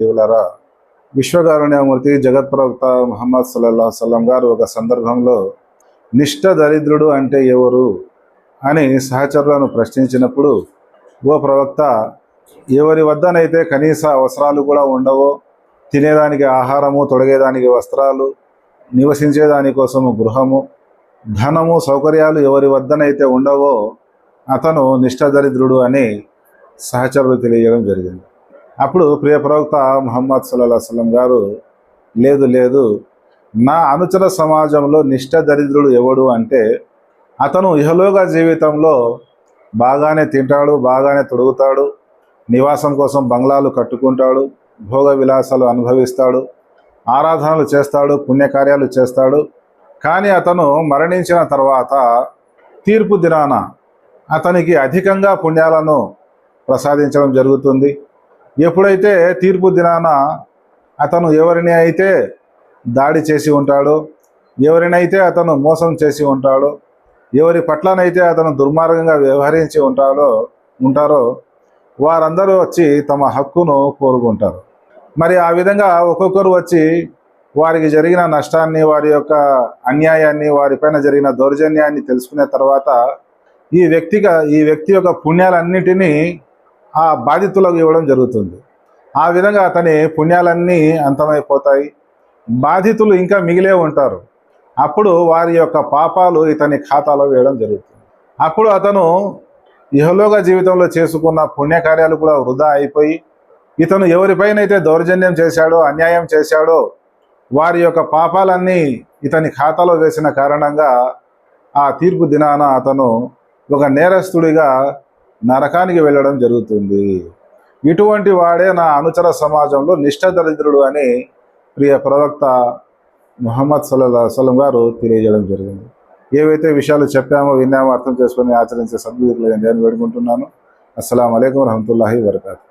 దేవులారా విశ్వకారుణ్యమూర్తి జగత్ ప్రవక్త మహమ్మద్ సల్లల్లాహు సల్లం గారు ఒక సందర్భంలో నిష్ట దరిద్రుడు అంటే ఎవరు? అని సహచరులను ప్రశ్నించినప్పుడు ఓ ప్రవక్త ఎవరి వద్దనైతే కనీస అవసరాలు కూడా ఉండవో తినేదానికి ఆహారము తొడగేదానికి వస్త్రాలు నివసించేదానికోసము గృహము ధనము సౌకర్యాలు ఎవరి వద్దనైతే ఉండవో అతను నిష్ట దరిద్రుడు అని సహచరులు తెలియజేయడం జరిగింది. అప్పుడు ప్రియ ప్రవక్త ముహమ్మద్ సల్లా సలం గారు లేదు లేదు నా అనుచర సమాజంలో నిష్ఠ దరిద్రుడు ఎవడు అంటే అతను ఇహలోక జీవితంలో బాగానే తింటాడు బాగానే తొడుగుతాడు నివాసం కోసం బంగ్లాలు కట్టుకుంటాడు భోగ విలాసాలు అనుభవిస్తాడు ఆరాధనలు చేస్తాడు పుణ్యకార్యాలు చేస్తాడు. కానీ అతను మరణించిన తర్వాత తీర్పు దినాన అతనికి అధికంగా పుణ్యాలను ప్రసాదించడం జరుగుతుంది. ఎప్పుడైతే తీర్పు దినాన అతను ఎవరిని అయితే దాడి చేసి ఉంటాడో ఎవరినైతే అతను మోసం చేసి ఉంటాడో ఎవరి పట్లనైతే అతను దుర్మార్గంగా వ్యవహరించి ఉంటాడో ఉంటారో వారందరూ వచ్చి తమ హక్కును కోరుకుంటారు. మరి ఆ విధంగా ఒక్కొక్కరు వచ్చి వారికి జరిగిన నష్టాన్ని వారి యొక్క అన్యాయాన్ని వారిపైన జరిగిన దౌర్జన్యాన్ని తెలుసుకునే తర్వాత ఈ వ్యక్తిగా ఈ వ్యక్తి యొక్క పుణ్యాలన్నిటినీ ఆ బాధితులకు ఇవ్వడం జరుగుతుంది. ఆ విధంగా అతని పుణ్యాలన్నీ అంతమైపోతాయి. బాధితులు ఇంకా మిగిలే ఉంటారు. అప్పుడు వారి యొక్క పాపాలు ఇతని ఖాతాలో వేయడం జరుగుతుంది. అప్పుడు అతను ఇహలోక జీవితంలో చేసుకున్న పుణ్యకార్యాలు కూడా వృధా అయిపోయి ఇతను ఎవరిపైనైతే దౌర్జన్యం చేశాడో అన్యాయం చేశాడో వారి యొక్క పాపాలన్నీ ఇతని ఖాతాలో వేసిన కారణంగా ఆ తీర్పు దినాన అతను ఒక నేరస్తుడిగా నరకానికి వెళ్ళడం జరుగుతుంది. ఇటువంటి వాడే నా అనుచర సమాజంలో నిష్ఠ దరిద్రుడు అని ప్రియ ప్రవక్త ముహమ్మద్ సల్లా సలం గారు తెలియజేయడం జరిగింది. ఏవైతే విషయాలు చెప్పామో విన్నామో అర్థం చేసుకొని ఆచరించే సద్విధులు నేను వేడుకుంటున్నాను. అస్సలం అయికం వరహమూల వరకాతు